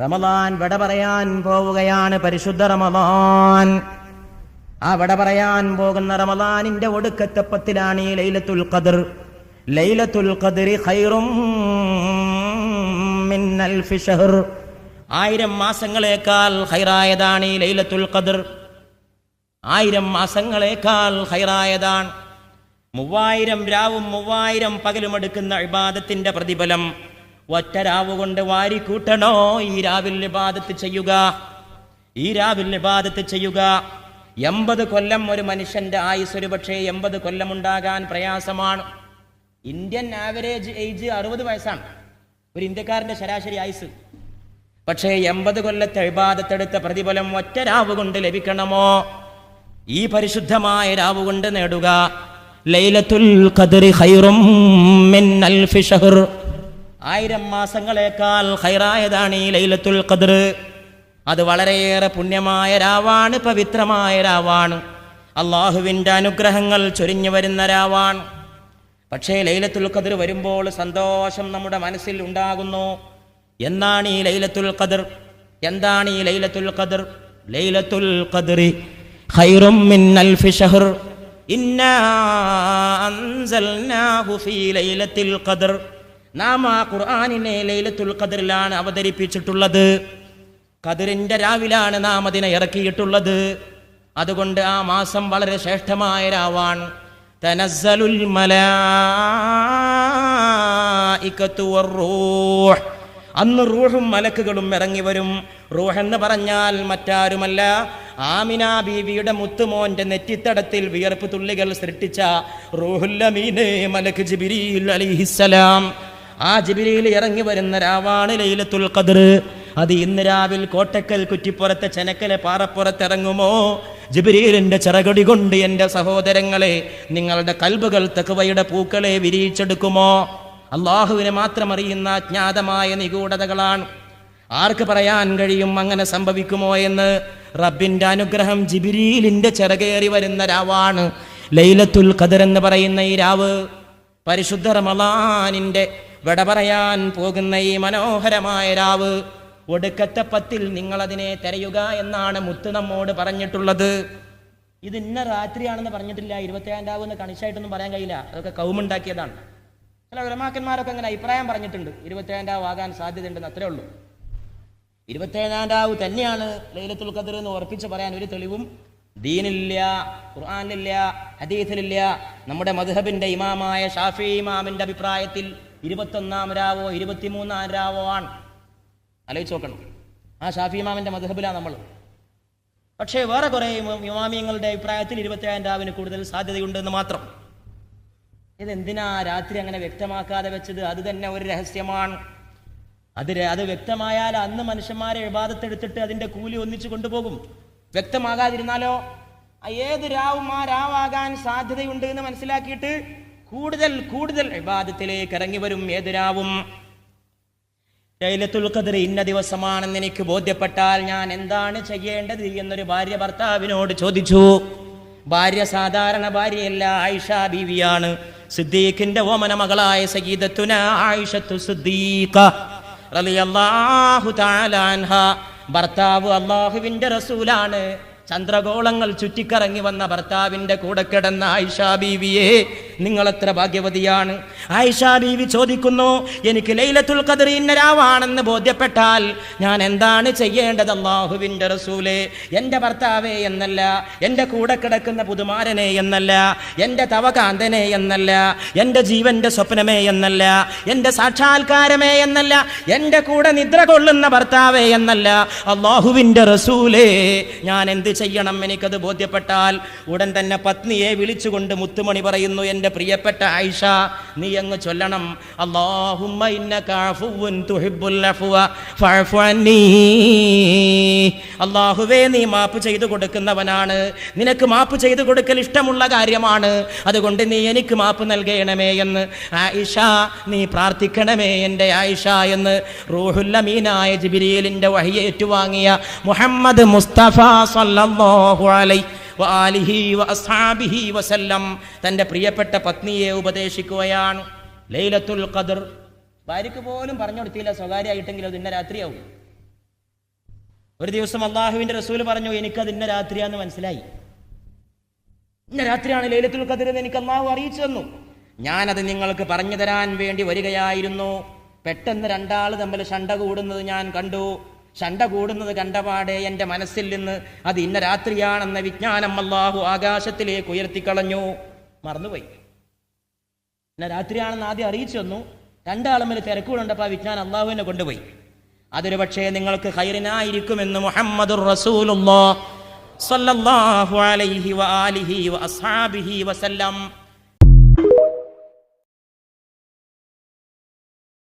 റമദാൻ വിട പറയാൻ പോവുകയാണ് പരിശുദ്ധ റമദാൻ. ആ വിട പറയാൻ പോകുന്ന റമദാനിന്റെ ഒടുക്കത്തെ പത്തിലാണ് ഈ ലൈലത്തുൽ ഖദർ. ലൈലത്തുൽ ഖദറി ഖൈറും മിൻ അൽഫി ഷഹർ. ആയിരം മാസങ്ങളേക്കാൾ ഹൈറായതാണ് ഈ ലൈലത്തുൽ ഖദർ. ആയിരം മാസങ്ങളേക്കാൾ ഹൈറായതാണ് മൂവായിരം രാവും മൂവായിരം പകലും എടുക്കുന്ന ഇബാദത്തിന്റെ പ്രതിഫലം. ഒറ്റ രാവ് കൊണ്ട് വാരിക്കൂട്ടണോ? ഈ രാവിൽ ഇബാദത്ത് ചെയ്യുക. ഈ രാവിൽ ഇബാദത്ത് ചെയ്യുക. എൺപത് കൊല്ലം ഒരു മനുഷ്യന്റെ ആയുസ് ഒരു പക്ഷേ എൺപത് കൊല്ലം ഉണ്ടാകാൻ പ്രയാസമാണ്. ഇന്ത്യൻ ആവറേജ് ഏജ് അറുപത് വയസ്സാണ്. ഒരു ഇന്ത്യക്കാരന്റെ ശരാശരി ആയുസ്. പക്ഷേ എൺപത് കൊല്ലത്തെ ഇബാദത്തെടുത്ത പ്രതിഫലം ഒറ്റ രാവ് കൊണ്ട് ലഭിക്കണമോ? ഈ പരിശുദ്ധമായ രാവ് കൊണ്ട് നേടുക. ലൈലത്തുൽ ഖദ്റി ഖൈറും മിൻ അൽഫി ഷഹർ. ആയിരം മാസങ്ങളേക്കാൾ ഹൈറായതാണ് ഈ ലൈലത്തുൽ ഖദർ അത് വളരെയേറെ പുണ്യമായ രാവാണ് പവിത്രമായ രാവാണ്. അള്ളാഹുവിന്റെ അനുഗ്രഹങ്ങൾ ചൊരിഞ്ഞു വരുന്ന രാവാണ്. പക്ഷേ ലൈലത്തുൽ ഖദർ വരുമ്പോൾ സന്തോഷം നമ്മുടെ മനസ്സിൽ ഉണ്ടാകുന്നു. എന്നാണ് ഈ ലൈലത്തുൽ ഖദർ? എന്താണ് ഈ ലൈലത്തുൽ ഖദർ? ലൈലത്തുൽ ഖദറി ഖൈറും മിൻ അൽഫി ഷഹർ. ഇന്നാ അൻസൽനാഹു ഫീ ലൈലത്തിൽ ഖദർ. നാം ആ ഖുർആാനിനെ ലൈലത്തുൽ ഖദറിലാണ് അവതരിപ്പിച്ചിട്ടുള്ളത്. ഖദറിന്റെ രാവിലാണ് നാം അതിനെ ഇറക്കിയിട്ടുള്ളത്. അതുകൊണ്ട് ആ മാസം വളരെ ശ്രേഷ്ഠമായ രാവാൻ തനസ്സലുൽ അന്ന് റൂഹും മലക്കുകളും ഇറങ്ങി വരും. റൂഹ് എന്ന് പറഞ്ഞാൽ മറ്റാരുമല്ല. ആമിന ബീവിയുടെ മുത്തുമോന്റെ നെറ്റിത്തടത്തിൽ വിയർപ്പ് തുള്ളികൾ സൃഷ്ടിച്ച റൂഹുല്ലമീനെ മലക്ക് ജിബിരിൽ അലിഹിസലാം ആ ജിബിലിയിൽ ഇറങ്ങി വരുന്ന രാവാണ് ലൈലത്തുൽ ഖദർ. അത് ഇന്ന് രാവിൽ കോട്ടക്കൽ കുറ്റിപ്പുറത്തെ ചെനക്കലെ പാറപ്പുറത്തിറങ്ങുമോ? ജിബിരിലിന്റെ ചിറകടി കൊണ്ട് എന്റെ സഹോദരങ്ങളെ നിങ്ങളുടെ കൽബുകൾ തെക്കുവയുടെ പൂക്കളെ വിരിയിച്ചെടുക്കുമോ? അള്ളാഹുവിനെ മാത്രം അറിയുന്ന അജ്ഞാതമായ നിഗൂഢതകളാണ്. ആർക്ക് പറയാൻ കഴിയും അങ്ങനെ സംഭവിക്കുമോ എന്ന്? റബ്ബിന്റെ അനുഗ്രഹം ജിബിരീലിന്റെ ചിറകേറി വരുന്ന രാവാണ് ലൈലത്തുൽ ഖദർ എന്ന് പറയുന്ന ഈ രാവ്. പരിശുദ്ധ റമളാനിന്റെ വിട പറയാൻ പോകുന്ന ഈ മനോഹരമായ രാവ് ഒടുക്കത്തെ പത്തിൽ നിങ്ങളതിനെ തിരയുക എന്നാണ് മുത്ത് നമ്മോട് പറഞ്ഞിട്ടുള്ളത്. ഇത് ഇന്ന രാത്രിയാണെന്ന് പറഞ്ഞിട്ടില്ല. ഇരുപത്തേഴാം രാവ് എന്ന് കണിശായിട്ടൊന്നും പറയാൻ കഴിയില്ല. അതൊക്കെ കൗമുണ്ടാക്കിയതാണ്. ചില ഉലമാക്കന്മാരൊക്കെ അങ്ങനെ അഭിപ്രായം പറഞ്ഞിട്ടുണ്ട്. ഇരുപത്തേഴാം രാവ് ആകാൻ സാധ്യതയുണ്ടെന്ന് അത്രേ ഉള്ളൂ. ഇരുപത്തേഴാം രാവ് തന്നെയാണ് ലൈലത്തുൽ ഖദർ എന്ന് ഉറപ്പിച്ച് പറയാൻ ഒരു തെളിവും ദീനില്ല ഖുർആാനിലില്ല ഹദീസിലില്ല. നമ്മുടെ മധുഹബിന്റെ ഇമാമായ ഷാഫി ഇമാമിന്റെ അഭിപ്രായത്തിൽ ഇരുപത്തൊന്നാം രാവോ ഇരുപത്തിമൂന്നാം രാവോ ആണ്. ആലോചിച്ച് നോക്കണം. ആ ഷാഫി ഇമാമിന്റെ മധുഹബിലാണ് നമ്മൾ. പക്ഷേ വേറെ കുറെ ഇമാമിയങ്ങളുടെ അഭിപ്രായത്തിൽ ഇരുപത്തേഴാം രാവിന് കൂടുതൽ സാധ്യതയുണ്ടെന്ന് മാത്രം. ഇതെന്തിനാ രാത്രി അങ്ങനെ വ്യക്തമാക്കാതെ വെച്ചത്? അത് തന്നെ ഒരു രഹസ്യമാണ്. അത് അത് വ്യക്തമായാൽ അന്ന് മനുഷ്യന്മാരെ വിവാദത്തെടുത്തിട്ട് അതിന്റെ കൂലി ഒന്നിച്ചു കൊണ്ടുപോകും. വ്യക്തമാകാതിരുന്നാലോ? ഏത് രാവും ആ രാവാകാൻ സാധ്യതയുണ്ട് എന്ന് മനസ്സിലാക്കിയിട്ട് കൂടുതൽ കൂടുതൽ വിവാദത്തിലേക്ക് ഇറങ്ങി വരും ഏതിരാവും? ലൈലത്തുൽ ഖദർ ഇന്ന ദിവസമാണെന്ന് എനിക്ക് ബോധ്യപ്പെട്ടാൽ ഞാൻ എന്താണ് ചെയ്യേണ്ടത് എന്നൊരു ഭാര്യ ഭർത്താവിനോട് ചോദിച്ചു. ഭാര്യ സാധാരണ ഭാര്യയല്ല ആയിഷ ബീവിയാണ്. സിദ്ദീഖിന്റെ ഓമന മകളായ സഗീദത്തുന ആയിഷത്തു സിദ്ദീഖ റളിയല്ലാഹു തആല അൻഹ. ഭർത്താവ് അള്ളാഹുവിന്റെ റസൂലാണ്. ചന്ദ്രഗോളങ്ങൾ ചുറ്റിക്കറങ്ങി വന്ന ഭർത്താവിന്റെ കൂടെ കിടന്ന ആയിഷ ബീവിയെ നിങ്ങൾ എത്ര ഭാഗ്യവതിയാണ്? ആയിഷാ ബീവി ചോദിക്കുന്നു എനിക്ക് ലൈലത്തുൽ ഖദർ ഇന്ന രാവാണെന്ന് ബോധ്യപ്പെട്ടാൽ ഞാൻ എന്താണ് ചെയ്യേണ്ടത് അള്ളാഹുവിന്റെ റസൂലെ? എന്റെ ഭർത്താവേ എന്നല്ല എന്റെ കൂടെ കിടക്കുന്ന പുതുമാരനെ എന്നല്ല എന്റെ തവകാന്തനെ എന്നല്ല എന്റെ ജീവന്റെ സ്വപ്നമേ എന്നല്ല എന്റെ സാക്ഷാത്കാരമേ എന്നല്ല എന്റെ കൂടെ നിദ്ര കൊള്ളുന്ന ഭർത്താവേ എന്നല്ല. അള്ളാഹുവിന്റെ റസൂലേ ഞാൻ എന്ത് ചെയ്യണം? എനിക്കത് ബോധ്യപ്പെട്ടാൽ ഉടൻ തന്നെ പത്നിയെ വിളിച്ചുകൊണ്ട് മുത്തുമണി പറയുന്നു എന്റെ പ്രിയപ്പെട്ട ആയിഷ നീ അങ്ങ് ചൊല്ലണം. അള്ളാഹുമ്മ അള്ളാഹുവേ നീ മാപ്പ് ചെയ്തു കൊടുക്കുന്നവനാണ്. നിനക്ക് മാപ്പ് ചെയ്തു കൊടുക്കൽ ഇഷ്ടമുള്ള കാര്യമാണ്. അതുകൊണ്ട് നീ എനിക്ക് മാപ്പ് നൽകണമേ എന്ന്. ആയിഷ നീ പ്രാർത്ഥിക്കണമേ എന്റെ ആയിഷ എന്ന് റൂഹുല്ലമീനായ ജിബിരിയലിന്റെ വഴിയേറ്റുവാങ്ങിയ മുഹമ്മദ് മുസ്തഫ സല്ലല്ലാഹു അലൈഹി വസല്ലം. തന്റെ പ്രിയപ്പെട്ട പത്നിയെ ഉപദേശിക്കുകയാണ്. ലൈലത്തുൽ ഖദർ. ഭാര്യയ്ക്ക് പോലും പറഞ്ഞു കൊടുത്തില്ല സ്വകാര്യമായിട്ടെങ്കിലും അത് ഇന്ന രാത്രിയാവും. ഒരു ദിവസം അള്ളാഹുവിന്റെ റസൂൽ പറഞ്ഞു എനിക്കത് ഇന്ന രാത്രിയാന്ന് മനസ്സിലായി. ഇന്ന രാത്രിയാണ് ലൈലത്തുൽ ഖദർ എന്ന് എനിക്ക് അള്ളാഹു അറിയിച്ചു തന്നു. ഞാനത് നിങ്ങൾക്ക് പറഞ്ഞു തരാൻ വേണ്ടി വരികയായിരുന്നു. പെട്ടെന്ന് രണ്ടാൾ തമ്മിൽ ഷണ്ട കൂടുന്നത് ഞാൻ കണ്ടു. ശണ്ട കൂടുന്നത് കണ്ടപാടെ എന്റെ മനസ്സിൽ നിന്ന് അത് ഇന്ന രാത്രിയാണെന്ന വിജ്ഞാനം അള്ളാഹു ആകാശത്തിലേക്ക് ഉയർത്തിക്കളഞ്ഞു. മറന്നുപോയി. ഇന്ന രാത്രിയാണെന്ന് ആദ്യം അറിയിച്ചു തന്നു. രണ്ടാളും തമ്മിൽ തിരക്കുകളുണ്ടപ്പോൾ ആ വിജ്ഞാനം അള്ളാഹുവിനെ കൊണ്ടുപോയി. അതൊരു പക്ഷേ നിങ്ങൾക്ക് ഹൈറിനായിരിക്കുമെന്ന് മുഹമ്മദ് റസൂലുള്ളാഹ് സല്ലല്ലാഹു അലൈഹി വആലിഹി വഅസ്ഹാബിഹി വസല്ലം.